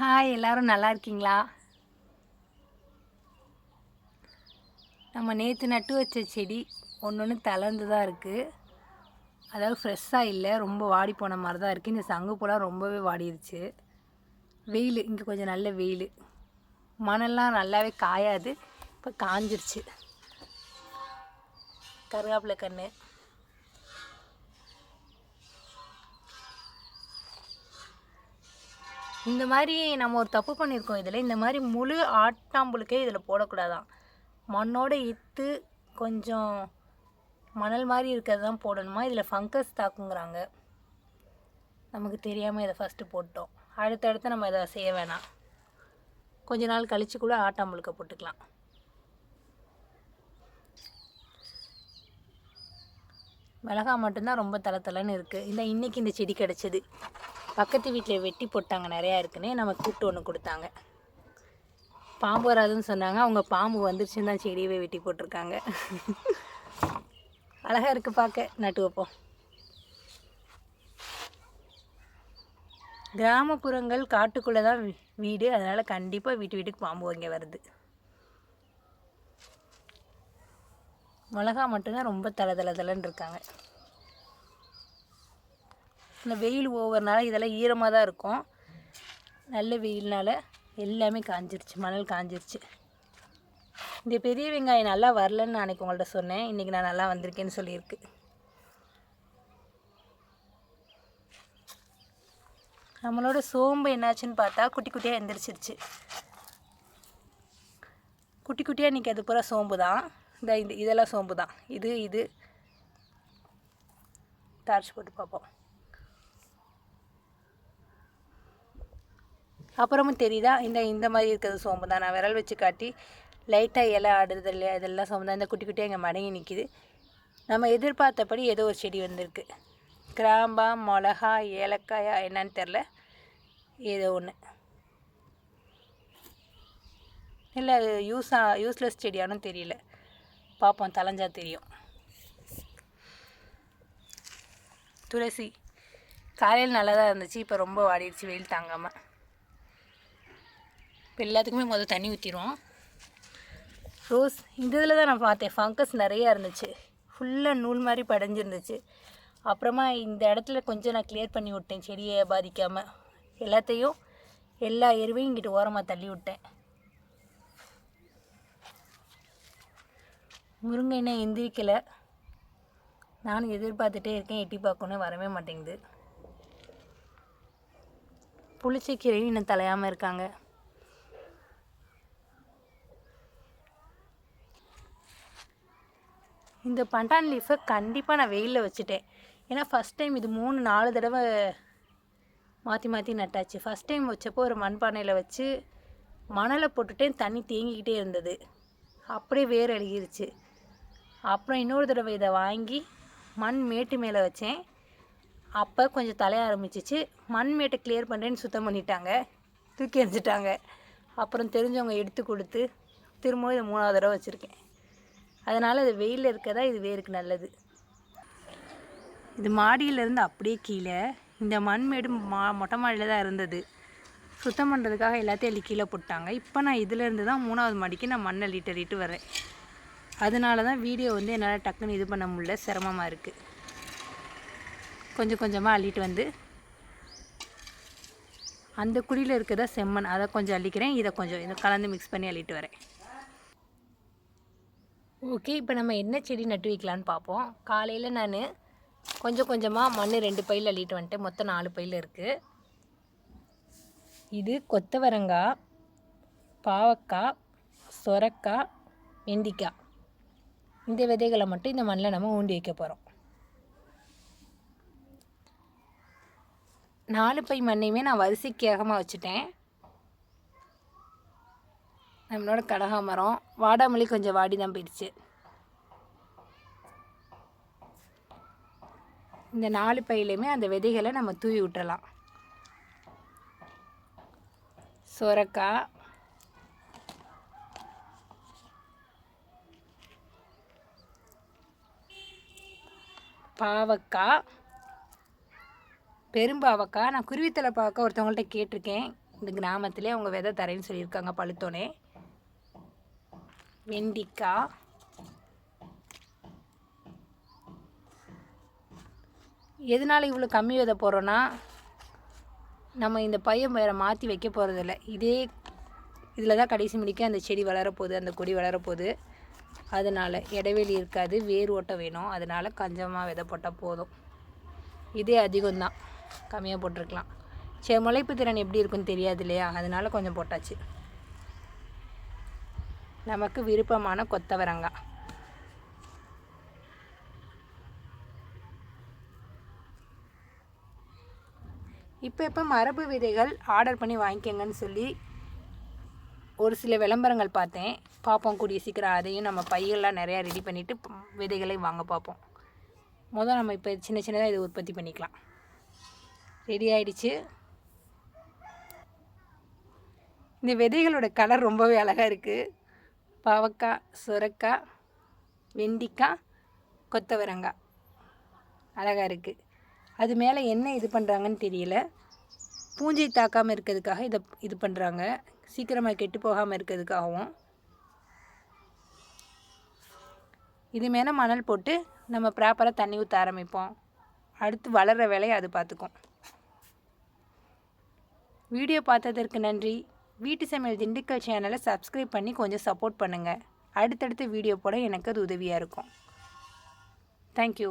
Hi எல்லாரும் நல்லா இருக்கீங்களா? நம்ம நேற்று நட்டு வச்ச செடி ஒன்று ஒன்று தளர்ந்து தான் இருக்குது அதாவது ஃப்ரெஷ்ஷாக இல்லை ரொம்ப வாடி போன மாதிரி தான் இருக்குது இந்த சங்குப்பூலாம் ரொம்பவே வாடிருச்சு. வெயில் இங்கே கொஞ்சம் நல்ல வெயில். மணல்லாம் நல்லாவே காயாது இப்போ காஞ்சிருச்சு. கருவேப்பிலை கன்று இந்த மாதிரி நம்ம ஒரு தப்பு பண்ணியிருக்கோம் இதில் இந்த மாதிரி முழு ஆட்டாம்புழுக்கே இதில் போடக்கூடாதான். மண்ணோட இத்து கொஞ்சம் மணல் மாதிரி இருக்கிறது தான் போடணுமா? இதில் ஃபங்கஸ் தாக்குங்கிறாங்க. நமக்கு தெரியாமல் இதை ஃபஸ்ட்டு போட்டோம். அடுத்தடுத்து நம்ம இதை செய்ய வேணாம். கொஞ்ச நாள் கழித்து கூட ஆட்டாம்புழுக்க போட்டுக்கலாம். மிளகா மட்டும்தான் ரொம்ப தலை தலைன்னு இருக்குது இந்த இன்றைக்கி இந்த செடி கிடச்சிது. பக்கத்து வீட்டில் வெட்டி போட்டாங்க நிறையா இருக்குன்னு நம்ம கூப்பிட்டு ஒன்று கொடுத்தாங்க. பாம்பு வராதுன்னு சொன்னாங்க. அவங்க பாம்பு வந்துருச்சுன்னு தான் செடியவே வெட்டி போட்டிருக்காங்க. அழகாக இருக்குது பார்க்க நட்டு வைப்போம். கிராமப்புறங்கள் காட்டுக்குள்ளே தான் வீடு. அதனால் கண்டிப்பாக வீட்டு வீட்டுக்கு பாம்பு இங்கே வருது. மிளகா மட்டும்தான் ரொம்ப தலை தலை தலைன்னு இருக்காங்க. இந்த வெயில் ஓவர்னால இதெல்லாம் ஈரமாக தான் இருக்கும். நல்ல வெயில்னால் எல்லாமே காஞ்சிருச்சு மணல் காஞ்சிருச்சு. இந்த பெரிய வெங்காயம் நல்லா வரலன்னு அன்றைக்கி உங்கள்கிட்ட சொன்னேன். இன்றைக்கி நான் நல்லா வந்திருக்கேன்னு சொல்லியிருக்கு. நம்மளோட சோம்பு என்னாச்சுன்னு பார்த்தா குட்டி குட்டியாக எந்திரிச்சிருச்சு. குட்டி குட்டியாக இன்றைக்கி அது பூரா சோம்பு தான். இந்த இந்த இதெல்லாம் சோம்பு தான். இது இது. டார்ச் போட்டு பார்ப்போம். அப்புறமும் தெரியுதா இந்த இந்த மாதிரி இருக்கிறது சோம்பு தான். நான் விரல் வச்சு காட்டி லைட்டாக இலை ஆடுறது இல்லையா இதெல்லாம் சோம்பு தான். இந்த குட்டி குட்டியாக இங்கே மடங்கி நிற்கிது நம்ம எதிர்பார்த்தபடி ஏதோ ஒரு செடி வந்திருக்கு. கிராம்பா மிளகா ஏலக்காயா என்னன்னு தெரில ஏதோ ஒன்று இல்லை அது யூஸா யூஸ்லெஸ் செடியானும் தெரியல. பார்ப்போம் தலைஞ்சா தெரியும். துளசி. காலையில் நல்லா தான் இருந்துச்சு இப்போ ரொம்ப வாடிடுச்சு வெயில் தாங்காமல் இப்போ எல்லாத்துக்குமே முதல் தண்ணி ஊற்றிடுவோம் ரோஸ் இந்த இதில் தான் நான் பார்த்தேன். ஃபங்கஸ் நிறையா இருந்துச்சு. ஃபுல்லாக நூல் மாதிரி படைஞ்சிருந்துச்சு. அப்புறமா இந்த இடத்துல கொஞ்சம் நான் கிளியர் பண்ணி விட்டேன். செடியை பாதிக்காமல் எல்லாத்தையும் எல்லா எருவையும் இங்கிட்டு ஓரமாக தள்ளி விட்டேன். முருங்கை என்ன எந்திரிக்கலை. நானும் எதிர்பார்த்துட்டே இருக்கேன். எட்டி பார்க்கணும் வரவே மாட்டேங்குது. புளிச்சக்கீரையும் இன்னும் தலையாமல் இருக்காங்க. இந்த பண்டான் லீஃபை கண்டிப்பாக நான் வெயிலில் வச்சுட்டேன். ஏன்னா ஃபஸ்ட் டைம் இது மூணு நாலு தடவை மாற்றி மாற்றி நட்டாச்சு. ஃபஸ்ட் டைம் வச்சப்போ ஒரு மண்பானையில் வச்சு மணலை போட்டுட்டேன். தண்ணி தேங்கிக்கிட்டே இருந்தது. அப்படியே வேர் அழுகிருச்சு. அப்புறம் இன்னொரு தடவை இதை வாங்கி மண் மேட்டு மேலே வச்சேன். அப்போ கொஞ்சம் தலைய ஆரம்பிச்சிச்சு. மண் மேட்டை கிளியர் பண்ணுறேன்னு சுத்தம் பண்ணிட்டாங்க. தூக்கி எறிஞ்சிட்டாங்க. அப்புறம் தெரிஞ்சவங்க எடுத்து கொடுத்து திரும்பவும் இதை மூணாவது தடவை வச்சுருக்கேன். அதனால் அது வெயிலில் இருக்கதா இது வேருக்கு நல்லது. இது மாடியிலேருந்து அப்படியே கீழே இந்த மண்மேடு மா மொட்டை மாடியில் தான் இருந்தது. சுத்தம் பண்ணுறதுக்காக எல்லாத்தையும் அள்ளி கீழே போட்டாங்க. இப்போ நான் இதிலேருந்து தான் மூணாவது மாடிக்கு நான் மண்ணை அள்ளிட்டு அள்ளிட்டு வரேன். அதனால தான் வீடியோ வந்து என்னால் டக்குன்னு இது பண்ண முடியல. சிரமமாக இருக்குது கொஞ்சம் கொஞ்சமாக அள்ளிட்டு வந்து அந்த குழியில் இருக்கிறதா செம்மண் அதை கொஞ்சம் அள்ளிக்கிறேன். இதை கொஞ்சம் இதை கலந்து மிக்ஸ் பண்ணி அள்ளிட்டு வரேன். ஓகே இப்போ நம்ம என்ன செடி நட்டு வைக்கலான்னு பார்ப்போம் காலையில் நான் கொஞ்சம் கொஞ்சமாக மண் ரெண்டு பையில் அள்ளிட்டு வந்துட்டேன். மொத்தம் நாலு பையில் இருக்குது இது கொத்தவரங்காய் பாவக்காய் சொரக்காய் வெண்டிக்காய். இந்த விதைகளை மட்டும் இந்த மண்ணில் நம்ம ஊண்டி வைக்க போகிறோம் நாலு பை மண்ணையுமே நான் வரிசைக்கு ஏகமாக வச்சுட்டேன். நம்மளோட கடகாமரம் வாடாமல்லி கொஞ்சம் வாடி தான் போயிடுச்சு. இந்த நாலு பையிலையுமே அந்த விதைகளை நம்ம தூவி விட்டுறலாம். சொரக்காய் பாவக்காய் பெரும்பாவக்காய் நான் குருவித்தலை பாவக்காய் ஒருத்தவங்கள்ட்ட கேட்டிருக்கேன். இந்த கிராமத்திலே அவங்க விதை தரேன்னு சொல்லியிருக்காங்க பழுத்தோனே. வெண்டிக்காய் எதனால் இவ்வளோ கம்மி விதை போடுறோன்னா நம்ம இந்த பையன் வேறு மாற்றி வைக்க போகிறதில்ல இதே இதில் தான் கடைசி முடிக்க அந்த செடி வளரப்போகுது அந்த கொடி வளரப்போகுது. அதனால் இடைவெளி இருக்காது வேர் ஓட்டம் வேணும். அதனால் கொஞ்சமாக விதை போட்டால் போதும். இதே அதிகம்தான். கம்மியாக போட்டிருக்கலாம். சரி முளைப்பு திறன் எப்படி இருக்குன்னு தெரியாது இல்லையா? அதனால் கொஞ்சம் போட்டாச்சு. நமக்கு விருப்பமான கொத்தவரங்காய் இப்போ இப்போ மரபு விதைகள் ஆர்டர் பண்ணி வாங்கிக்கங்கன்னு சொல்லி ஒரு சில விளம்பரங்கள் பார்த்தேன். பார்ப்போம் கூடிய சீக்கிரம் அதையும் நம்ம பையெல்லாம் நிறையா ரெடி பண்ணிவிட்டு விதைகளை வாங்க பார்ப்போம். முதல் நம்ம இப்போ சின்ன சின்னதாக இதை உற்பத்தி பண்ணிக்கலாம். ரெடி ஆயிடுச்சு. இந்த விதைகளோட கலர் ரொம்பவே அழகாக இருக்குது பாவக்காய் சுரக்காய் வெண்டிக்காய் கொத்தவரங்காய் அழகாக இருக்குது அது மேலே என்ன இது பண்ணுறாங்கன்னு தெரியல பூஞ்சை தாக்காமல் இருக்கிறதுக்காக இதை இது பண்ணுறாங்க சீக்கிரமாக கெட்டு போகாமல் இருக்கிறதுக்காகவும் இது மேலே மணல் போட்டு நம்ம ப்ராப்பராக தண்ணி ஊற்ற ஆரம்பிப்போம் அடுத்து வளர்கிற வேலையை அது பார்த்துக்கும் வீடியோ பார்த்ததற்கு நன்றி வீட்டு சமையல் திண்டுக்கல் சேனலை சப்ஸ்கிரைப் பண்ணி கொஞ்சம் சப்போர்ட் பண்ணுங்கள் அடுத்தடுத்த வீடியோ போட எனக்கு அது உதவியாக இருக்கும். தேங்க்யூ